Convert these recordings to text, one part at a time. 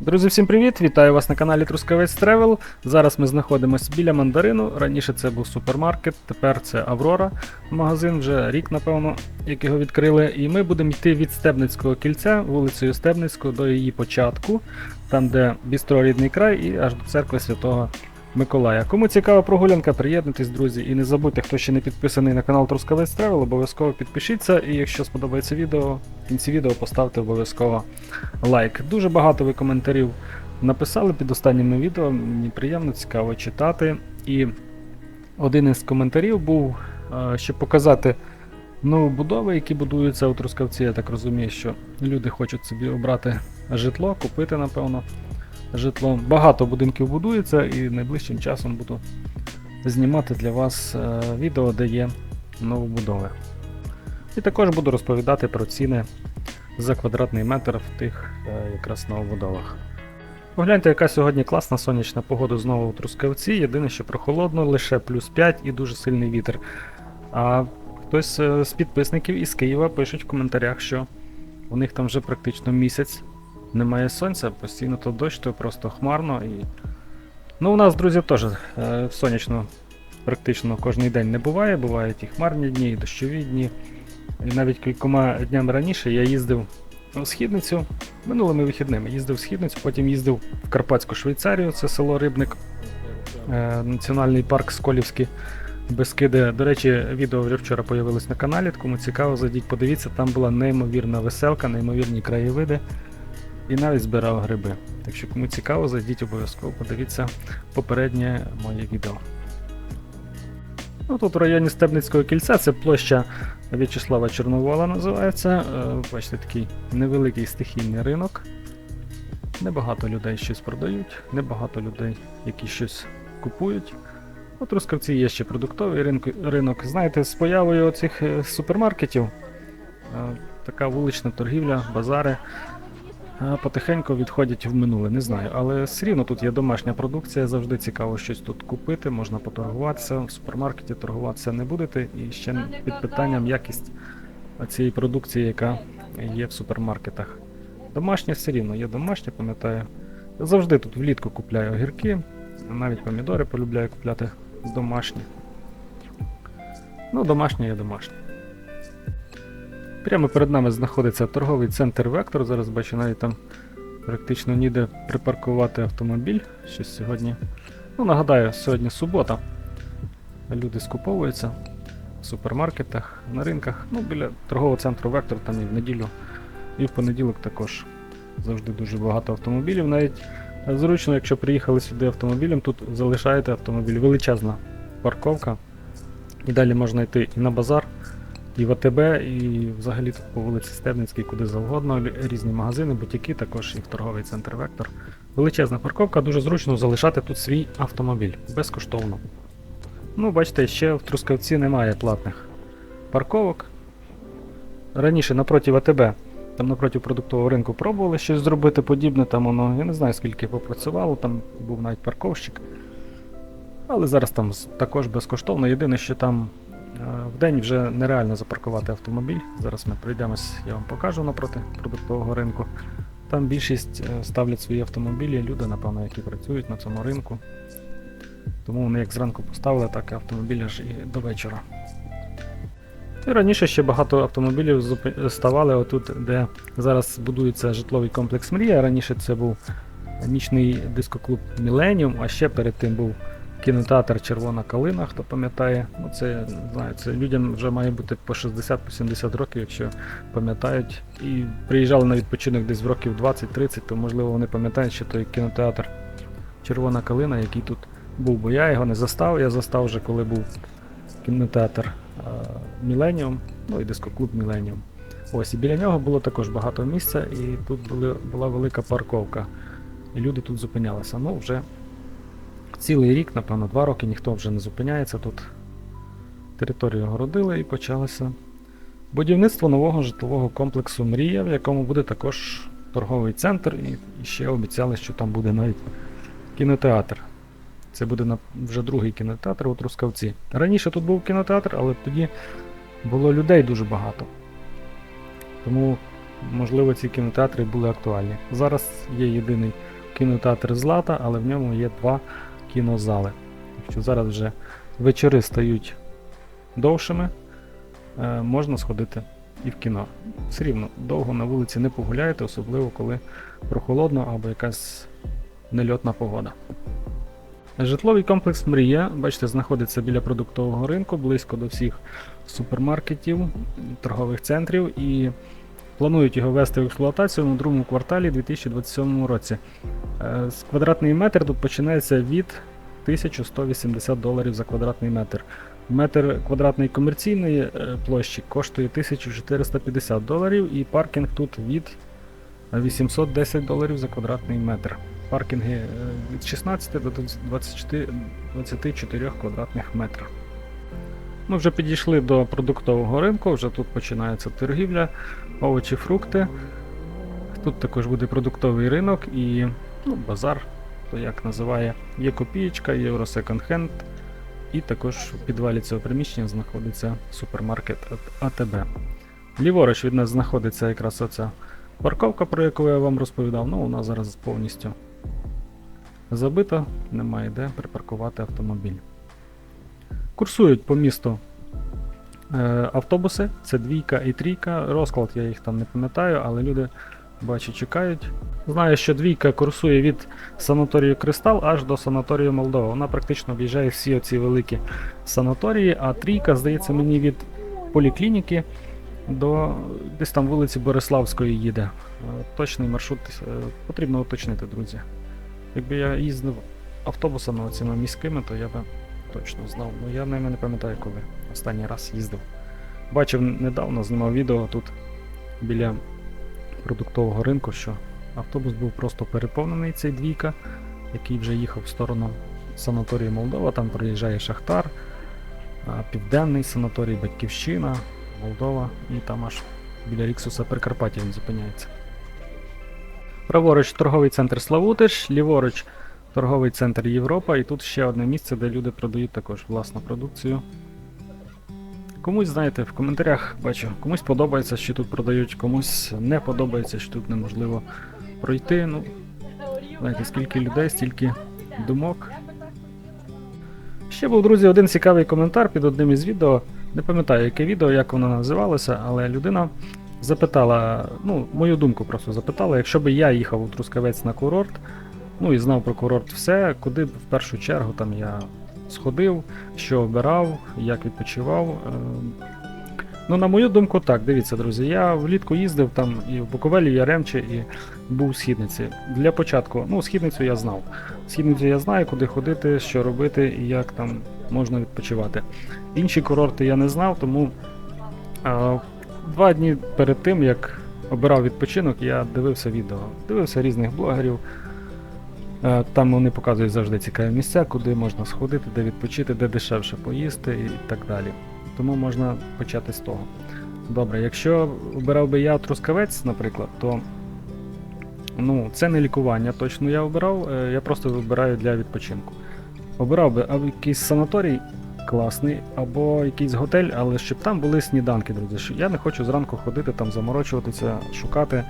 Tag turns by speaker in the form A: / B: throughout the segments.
A: Друзі, всім привіт! Вітаю вас на каналі Трускавець Тревел. Зараз ми знаходимося біля мандарину. Раніше це був супермаркет, тепер це Аврора магазин, вже рік, напевно, як його відкрили. І ми будемо йти від Стебницького кільця, вулицею Стебницького до її початку, там де бістро рідний край, і аж до церкви Святого Миколая. Кому цікава прогулянка, приєднуйтесь, друзі, і не забудьте, хто ще не підписаний на канал Трускавець Тревел, обов'язково підпишіться. І якщо сподобається відео, в кінці відео поставте обов'язково лайк. Дуже багато ви коментарів написали під останніми відео. Мені приємно, цікаво читати. І один із коментарів був, е, щоб показати новобудови, які будуються у Трускавці. Я так розумію, що люди хочуть собі обрати житло, купити, напевно, житло. Багато будинків будується, і найближчим часом буду знімати для вас е, відео, де є новобудови. І також буду розповідати про ціни за квадратний метр в тих е, якраз новобудовах. Погляньте, яка сьогодні класна сонячна погода знову у Трускавці. Єдине, що прохолодно, лише плюс 5 і дуже сильний вітер. А хтось е, з підписників із Києва пишуть в коментарях, що у них там вже практично місяць немає сонця, постійно то дощ, то просто хмарно. І... Ну, у нас, друзі, теж е, сонячно практично кожен день не буває. Бувають і хмарні дні, і дощові дні. І навіть кількома днями раніше я їздив у східницю минулими вихідними. Їздив в східницю, потім їздив в Карпатську Швейцарію, це село Рибник, е, національний парк Сколівські Бескиди. До речі, відео вже вчора появилось на каналі. Кому цікаво, зайдіть, подивіться, там була неймовірна веселка, неймовірні краєвиди. І навіть збирав гриби. Так що кому цікаво, зайдіть обов'язково, подивіться попереднє моє відео. Ну, тут в районі Стебницького кільця це площа В'ячеслава Чорновола називається. Е, Бачите, такий невеликий стихійний ринок. Небагато людей щось продають, небагато людей, які щось купують. От у є ще продуктовий ринок. ринок. Знаєте, з появою оцих е, супермаркетів е, така вулична торгівля, базари потихеньку відходять в минуле, не знаю. Але все рівно тут є домашня продукція, завжди цікаво щось тут купити, можна поторгуватися. В супермаркеті торгуватися не будете. І ще під питанням якість цієї продукції, яка є в супермаркетах. Домашнє все рівно, є домашнє, пам'ятаю. Я завжди тут влітку купляю огірки, навіть помідори полюбляю купляти домашні. Ну, домашнє є домашнє. Прямо перед нами знаходиться торговий центр Вектор. Зараз бачу, навіть там практично ніде припаркувати автомобіль. Щось сьогодні. Ну, нагадаю, сьогодні субота. Люди скуповуються в супермаркетах, на ринках. Ну, біля торгового центру Вектор там і в неділю, і в понеділок також завжди дуже багато автомобілів. Навіть зручно, якщо приїхали сюди автомобілем, тут залишаєте автомобіль. Величезна парковка. І далі можна йти і на базар, і в АТБ, і взагалі тут по вулиці Стебницькій, куди завгодно. Різні магазини, бутіки, також і в торговий центр Вектор. Величезна парковка, дуже зручно залишати тут свій автомобіль безкоштовно. Ну, бачите, ще в Трускавці немає платних парковок. Раніше напроти АТБ, там напроти продуктового ринку пробували щось зробити подібне, там воно, я не знаю скільки попрацювало, там був навіть парковщик. Але зараз там також безкоштовно. Єдине, що там в день вже нереально запаркувати автомобіль. Зараз ми пройдемось, я вам покажу напроти продуктового ринку. Там більшість е, ставлять свої автомобілі, люди, напевно, які працюють на цьому ринку. Тому вони як зранку поставили, так і автомобілі аж і до вечора. І раніше ще багато автомобілів ставали отут, де зараз будується житловий комплекс Мрія. Раніше це був нічний дискоклуб Міленіум, а ще перед тим був кінотеатр Червона Калина, хто пам'ятає. Ну, це, знаю, це людям вже має бути по 60-70 років, якщо пам'ятають. І приїжджали на відпочинок десь в років 20-30, то можливо вони пам'ятають, що той кінотеатр Червона Калина, який тут був, бо я його не застав, я застав вже коли був кінотеатр Міленіум, ну і дискоклуб Міленіум. Ось, і біля нього було також багато місця, і тут були, була велика парковка. І люди тут зупинялися. Ну, вже цілий рік, напевно, два роки ніхто вже не зупиняється тут. Територію огородили і почалося будівництво нового житлового комплексу Мрія, в якому буде також торговий центр, і, ще обіцяли, що там буде навіть кінотеатр. Це буде вже другий кінотеатр у Трускавці. Раніше тут був кінотеатр, але тоді було людей дуже багато. Тому можливо, ці кінотеатри були актуальні. Зараз є єдиний кінотеатр Злата, але в ньому є два кінозали. Якщо зараз вже вечори стають довшими, е, можна сходити і в кіно. Все рівно довго на вулиці не погуляєте, особливо коли прохолодно або якась нельотна погода. Житловий комплекс Мрія, бачите, знаходиться біля продуктового ринку, близько до всіх супермаркетів, торгових центрів і планують його ввести в експлуатацію у другому кварталі 2027 році. Е, Квадратний метр тут починається від 1180 доларів за квадратний метр. Метр квадратної комерційної е, площі коштує 1450 доларів і паркінг тут від 810 доларів за квадратний метр. Паркінги е, від 16 до 24, 24 квадратних метрів. Ми вже підійшли до продуктового ринку, вже тут починається торгівля, овочі, фрукти. Тут також буде продуктовий ринок і ну, базар, то як називає. Є копієчка, євро секонд-хенд, і також в підвалі цього приміщення знаходиться супермаркет АТБ. Ліворуч від нас знаходиться якраз оця парковка, про яку я вам розповідав. Ну, вона зараз повністю забита, немає де припаркувати автомобіль. Курсують по місту е, автобуси, це двійка і трійка. Розклад я їх там не пам'ятаю, але люди бачу чекають. Знаю, що двійка курсує від санаторію Кристал аж до санаторію Молдова. Вона практично об'їжджає всі оці великі санаторії, а трійка, здається, мені від поліклініки до десь там вулиці Бориславської їде. Е, Точний маршрут е, потрібно уточнити, друзі. Якби я їздив автобусами оцими міськими, то я би точно знав. Ну я ними не пам'ятаю, коли останній раз їздив. Бачив недавно, знімав відео тут біля продуктового ринку, що автобус був просто переповнений цей двійка, який вже їхав в сторону санаторію Молдова, там приїжджає Шахтар, Південний санаторій, Батьківщина, Молдова і там аж біля Ріксуса Прикарпаття він зупиняється. Праворуч торговий центр Славутич, ліворуч торговий центр Європа, і тут ще одне місце, де люди продають також власну продукцію. Комусь, знаєте, в коментарях бачу, комусь подобається, що тут продають, комусь не подобається, що тут неможливо пройти. Ну, знаєте, скільки людей, стільки думок. Ще був, друзі, один цікавий коментар під одним із відео. Не пам'ятаю, яке відео, як воно називалося, але людина запитала, ну, мою думку просто запитала, якщо би я їхав у Трускавець на курорт, ну і знав про курорт все, куди в першу чергу там я сходив, що обирав, як відпочивав. Е, Ну, на мою думку, так, дивіться, друзі, я влітку їздив там і в Буковелі, і Яремче, і був у східниці. Для початку, ну, східницю я знав. Східницю я знаю, куди ходити, що робити і як там можна відпочивати. Інші курорти я не знав, тому а, два дні перед тим, як обирав відпочинок, я дивився відео. Дивився різних блогерів. Е, Там вони показують завжди цікаві місця, куди можна сходити, де відпочити, де дешевше поїсти і так далі. Тому можна почати з того. Добре, якщо обирав би я трускавець, наприклад, то ну, це не лікування, точно я обирав, е, я просто вибираю для відпочинку. Обирав би або якийсь санаторій класний, або якийсь готель, але щоб там були сніданки, друзі. Я не хочу зранку ходити, там заморочуватися, шукати,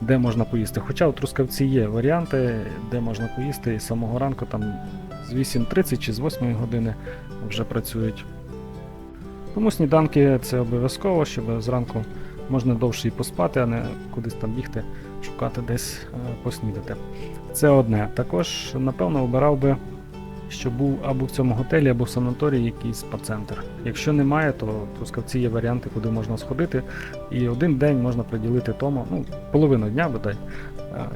A: де можна поїсти. Хоча у Трускавці є варіанти, де можна поїсти і з самого ранку там з 8.30 чи з 8 години вже працюють. Тому сніданки це обов'язково, щоб зранку можна довше і поспати, а не кудись там бігти, шукати десь е, поснідати. Це одне. Також, напевно, обирав би, щоб був або в цьому готелі, або в санаторії якийсь спа-центр. Якщо немає, то в Трускавці є варіанти, куди можна сходити. І один день можна приділити тому, ну, половину дня бодай,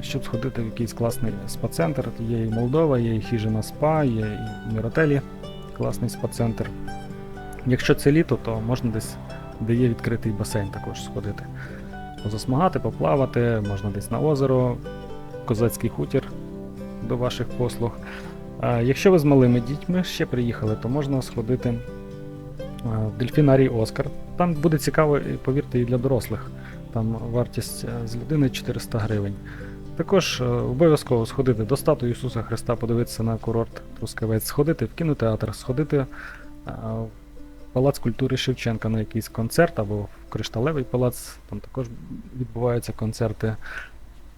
A: щоб сходити в якийсь класний спа-центр. Є і Молдова, є і хижина спа, є і Міротелі, класний спа-центр. Якщо це літо, то можна десь, де є відкритий басейн, також сходити. Засмагати, поплавати, можна десь на озеро, козацький хутір до ваших послуг. Якщо ви з малими дітьми ще приїхали, то можна сходити в дельфінарій Оскар. Там буде цікаво, повірте, і для дорослих. Там вартість е, з людини 400 гривень. Також е, обов'язково сходити до статуї Ісуса Христа, подивитися на курорт Трускавець, сходити в кінотеатр, сходити а, Палац культури Шевченка на якийсь концерт або в Кришталевий палац, там також відбуваються концерти.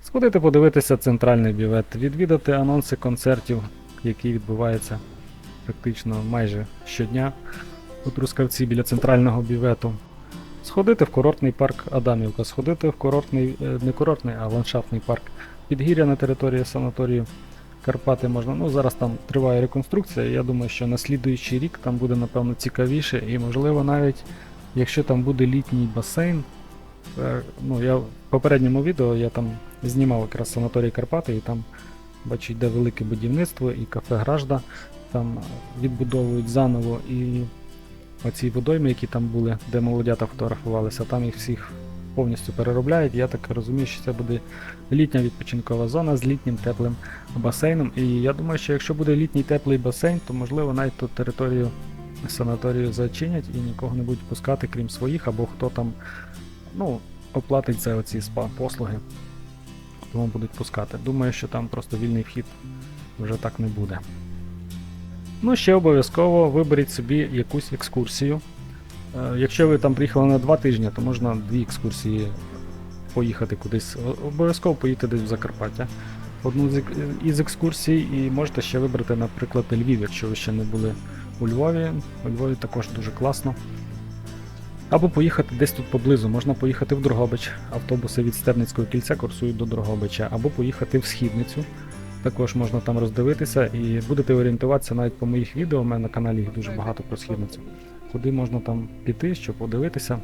A: Сходити подивитися центральний бювет, відвідати анонси концертів, які відбуваються практично майже щодня у Трускавці біля центрального бювету. Сходити в курортний парк Адамівка, сходити в курортний, е, не курортний, а ландшафтний парк Підгір'я на території санаторію Карпати можна. Ну, зараз там триває реконструкція. Я думаю, що на слідуючий рік там буде, напевно, цікавіше. І, можливо, навіть якщо там буде літній басейн. е, Ну, я в попередньому відео я там знімав якраз санаторій Карпати, і там бачу, йде велике будівництво, і кафе Гражда там відбудовують заново. І оці водойми, які там були, де молодята фотографувалися, там їх всіх повністю переробляють. Я так розумію, що це буде літня відпочинкова зона з літнім теплим басейном. І я думаю, що якщо буде літній теплий басейн, то можливо навіть тут територію санаторію зачинять і нікого не будуть пускати, крім своїх, або хто там ну, оплатить за оці спа-послуги. Тому будуть пускати. Думаю, що там просто вільний вхід вже так не буде. Ну, ще обов'язково виберіть собі якусь екскурсію. Е, Якщо ви там приїхали на два тижні, то можна дві екскурсії поїхати кудись. Обов'язково поїдьте десь в Закарпаття. Одну із екскурсій, і можете ще вибрати, наприклад, Львів, якщо ви ще не були у Львові. У Львові також дуже класно. Або поїхати десь тут поблизу. Можна поїхати в Дрогобич. Автобуси від Стерницького кільця курсують до Дрогобича, або поїхати в Східницю. Також можна там роздивитися і будете орієнтуватися навіть по моїх відео. У мене на каналі їх дуже багато про східницю. Куди можна там піти, щоб подивитися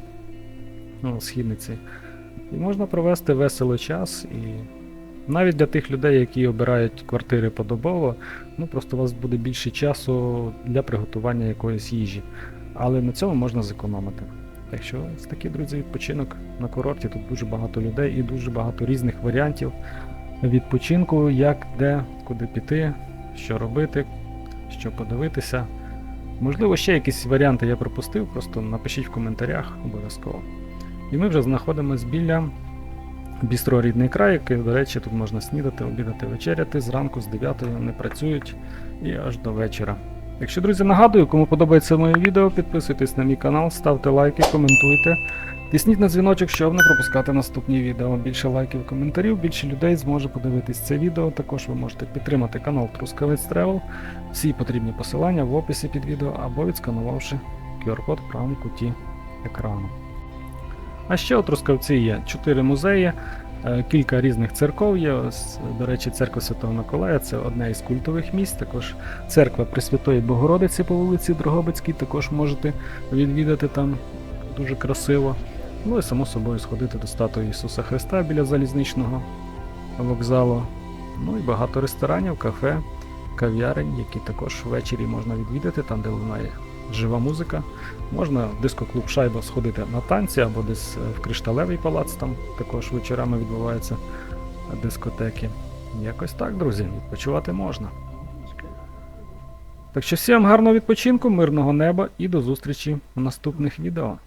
A: ну, східниці. І можна провести весело час. І навіть для тих людей, які обирають квартири подобово, ну просто у вас буде більше часу для приготування якоїсь їжі. Але на цьому можна зекономити. Так що ось такий, друзі, відпочинок на курорті. Тут дуже багато людей і дуже багато різних варіантів відпочинку, як, де, куди піти, що робити, що подивитися. Можливо, ще якісь варіанти я пропустив, просто напишіть в коментарях обов'язково. І ми вже знаходимося біля бістро рідний край, який, до речі, тут можна снідати, обідати, вечеряти. Зранку з 9 не працюють і аж до вечора. Якщо, друзі, нагадую, кому подобається моє відео, підписуйтесь на мій канал, ставте лайки, коментуйте. Тисніть на дзвіночок, щоб не пропускати наступні відео. Більше лайків, коментарів, більше людей зможе подивитись це відео. Також ви можете підтримати канал Трускавець Travel. Всі потрібні посилання в описі під відео або відсканувавши QR-код в правому куті екрану. А ще у Трускавці є 4 музеї, кілька різних церков є. Ось, до речі, церква Святого Миколая це одне із культових місць. Також церква Пресвятої Богородиці по вулиці Дрогобицькій також можете відвідати там дуже красиво. Ну і само собою сходити до статуї Ісуса Христа біля залізничного вокзалу. Ну і багато ресторанів, кафе, кав'ярень, які також ввечері можна відвідати, там де лунає жива музика. Можна в дискоклуб Шайба сходити на танці або десь е, в Кришталевий палац, там також вечорами відбуваються дискотеки. Якось так, друзі, відпочивати можна. Так що всім гарного відпочинку, мирного неба і до зустрічі в наступних відео.